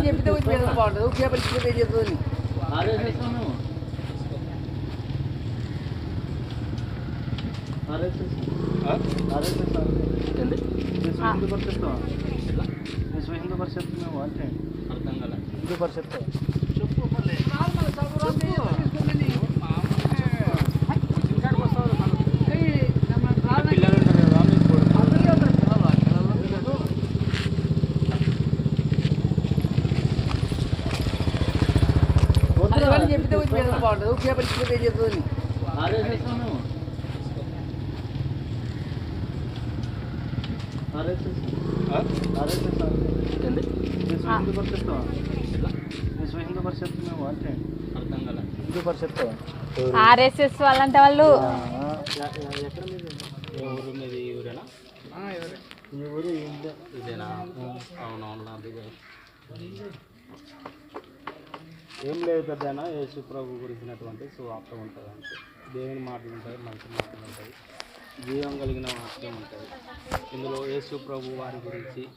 అని చెప్పితే వచ్చి మీద బాగుంటుంది కేబుల్ ఇచ్చిపోతే ఏం చెప్తుంది ఆర్ఎస్ఎస్ నువ్వు ఆర్ఎస్ఎస్ ఆర్ఎస్ఎస్ ఏంది విశ్వ హిందూ పరిషత్ విశ్వ హిందూ పరిషత్ మేము అంటే అర్థం కాలే హిందూ పరిషత్ పిల్లలు వచ్చి బాగుంటుంది ఏం చెప్తుంది హిందూ హిందూ మేము అంటే అర్థం కాలే హిందూ ఆర్ఎస్ఎస్ వాళ్ళంటే వాళ్ళు ఇదేనా? అవునవును ఏం లేదు పెద్దనా యేసు ప్రభు గురించినటువంటి సువార్త ఉంటుంది అంటే దేవుని మాటలు ఉంటాయి మంచి మాటలు ఉంటాయి జీవం కలిగిన వాక్యం ఉంటుంది. ఇందులో యేసు ప్రభు వారి గురించి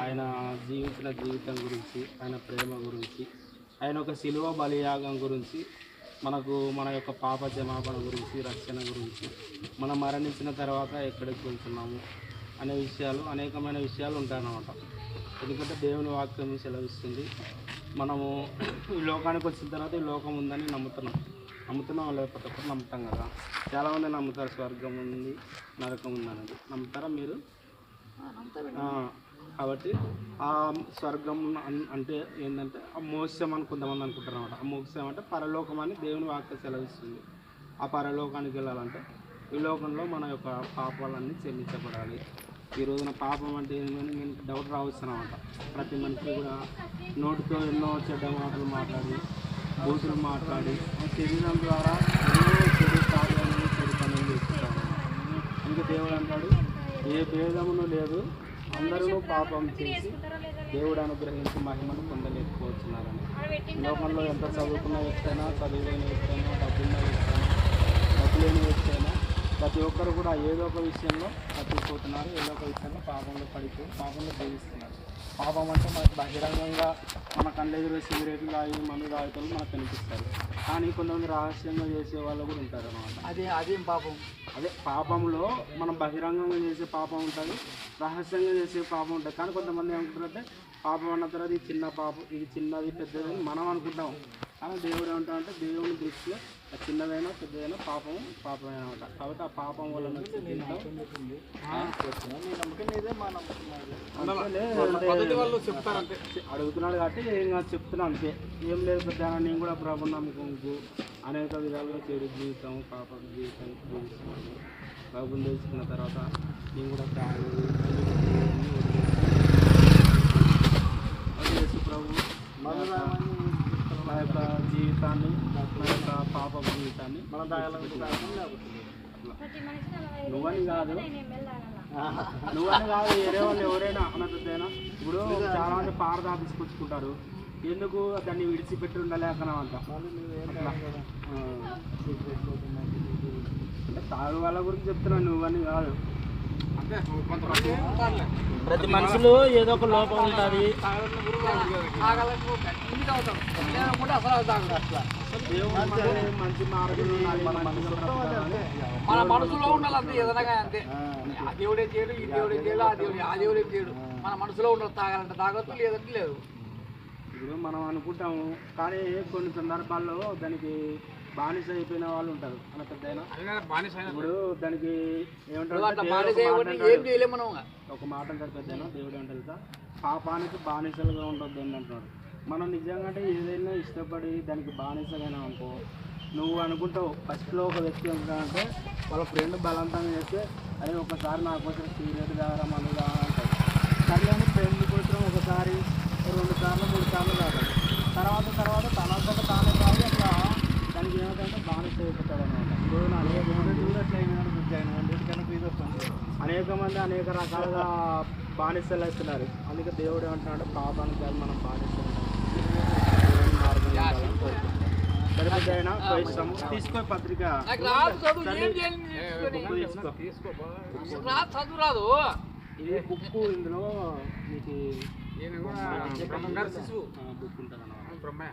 ఆయన జీవించిన జీవితం గురించి ఆయన ప్రేమ గురించి ఆయన ఒక శిలువ బలియాగం గురించి మనకు మన యొక్క పాప జమాపణ గురించి రక్షణ గురించి మనం మరణించిన తర్వాత ఎక్కడికి వెళ్తున్నాము అనే విషయాలు అనేకమైన విషయాలు ఉంటాయన్నమాట. ఎందుకంటే దేవుని వాక్యం సెలవిస్తుంది. మనము ఈ లోకానికి వచ్చిన తర్వాత ఈ లోకం ఉందని నమ్ముతున్నాం. నమ్ముతున్నాం లేకపోతే నమ్ముతాం కదా. చాలామంది నమ్ముతారు స్వర్గం ఉంది నరకం ఉంది అనేది నమ్ముతారా మీరు? కాబట్టి ఆ స్వర్గం అంటే ఏంటంటే ఆ మోస్యం అని కొంతమంది అనుకుంటారు అనమాట ఆ మోస్యం అంటే పరలోకం అని దేవుని వాక్యం సెలవిస్తుంది. ఆ పరలోకానికి వెళ్ళాలంటే ఈ లోకంలో మన యొక్క పాపాలన్నీ చెల్లించబడాలి ఈ రోజున పాపం అంటే ఏంటని మీకు డౌట్ రావచ్చు అనమాట ప్రతి మనిషి కూడా నోటితో ఎన్నో చెడ్డ మాటలు మాట్లాడి బూతులు మాట్లాడి శరీరం ద్వారా ఎన్నో చెడు కార్యాలను చెడు పనులు చేస్తున్నారు ఇంకా దేవుడు అంటాడు ఏ భేదమును లేదు అందరూ పాపం చేసి దేవుడు అనుగ్రహించి మహిమను పొందలేకపోతున్నారని. లోకంలో ఎంత చదువుకున్న వ్యక్తి అయినా చదువులేని వ్యక్తి అయినా డబ్బున్న వ్యక్తి అయినా డబ్బు వ్యక్తి అయినా ప్రతి ఒక్కరు కూడా ఏదో ఒక విషయంలో తప్పిపోతున్నారు ఏదో ఒక విషయంలో పాపంలో పడిపోయి పాపంలో జీవిస్తున్నారు. పాపం అంటే మనకు బహిరంగంగా మన కళ్ళెదురు సిగరెట్లు తాగి మందు తాగుతారు మనకు కనిపిస్తారు కానీ కొంతమంది రహస్యంగా చేసే వాళ్ళు కూడా ఉంటారు అన్నమాట. అదే అదేం పాపం? అదే పాపంలో మనం బహిరంగంగా చేసే పాపం ఉంటుంది రహస్యంగా చేసే పాపం ఉంటుంది. కానీ కొంతమంది ఏమంటారంటే పాపం అన్న తర్వాత ఇది చిన్న పాపం ఇది చిన్నది పెద్దది మనం అనుకుంటాం. కానీ దేవుడు ఏమంటాడంటే దేవుని దృష్టిలో ఆ చిన్నదైనా పెద్దదైనా పాపం పాపమే అనమాట. కాబట్టి ఆ పాపం వల్ల అడుగుతున్నాడు కాబట్టి ఏం కాదు చెప్తున్నా అంతే. ఏం లేదు పెద్ద నేను కూడా ప్రభు నమ్ముకుంటూ అనేక విధాలుగా చెడు జీవితం పాప జీవితం ప్రభుని తెలుసుకున్న తర్వాత నేను కూడా తాగు, అన్ని వదిలేసి ప్రభు నా యొక్క- నా యొక్క జీవితాన్ని నా యొక్క పాప మన నువ్వని కాదు. నువ్వని కాదు వేరే వాళ్ళు ఎవరైనా అన్నదైనా ఇప్పుడు చాలా మంది పారదా తీసుకొచ్చుకుంటారు. ఎందుకు దాన్ని విడిచిపెట్టి ఉండలేకనంట అట్లా. ఆ. అంటే తాగు వాళ్ళ గురించి చెప్తున్నాను నువ్వని కాదు. ప్రతి మనుషులు ఏదో ఒక లోపం ఉంటుంది. మన మనసులో ఉండాలి అంతే ఏదైనా అంతే. ఆ దేవుడే చేయడు ఈ దేవుడే చేయడు ఆ దేవుడే ఆ దేవుడే చేయడు. మన మనసులో ఉండాలి తాగాలంటే తాగొద్దు లేదంటే లేదు. ఇప్పుడు మనం అనుకుంటాము కానీ కొన్ని సందర్భాల్లో దానికి బానిస అయిపోయిన వాళ్ళు ఉంటారు. మన పెద్ద బానిస ఇప్పుడు దానికి ఏమంటారు ఒక మాట చేయబట్టి అంటాడు. ఏం చేయలేము మనం ఒక మాట అంటారు పెద్ద దేవుడు తెలుసా? పాపానికి బానిసలుగా ఉండొద్దు అని అంటున్నాడు. మనం నిజంగా అంటే ఏదైనా ఇష్టపడి దానికి బానిసగా అనుకో నువ్వు అనుకుంటావు ఫస్ట్లో ఒక వ్యక్తి ఉంటాడంటే వాళ్ళ ఫ్రెండ్ బలవంతంగా చేస్తే అదే ఒకసారి నాకు వచ్చిన సీరియట్ కావరా మందు కావాలా అంటాడు. సరే అని ఫ్రెండ్ కోసం ఒకసారి రెండు సార్లు మూడు సార్లు కావాలి తర్వాత తర్వాత తనంతట తానే దానికి ఏమిటంటే బానిస అయిపోతాడు అనమాట ఇప్పుడు అనేక మంది అనేక మంది అనేక రకాలుగా బానిసలు అవుతున్నారు అందుకే దేవుడు ఏమంటున్నాడు? పాపానికి కాదు మనం బానిసలు. తీసుకో పత్రిక. నాకు రాదు చదువు తల్లి, ఏం చేయాలి నేను బుక్ తీసుకో. రాదు చదువు రాదు. ఇది బుక్ ఇందులో మీకు బుక్ ఉంటుంది అన్నమాట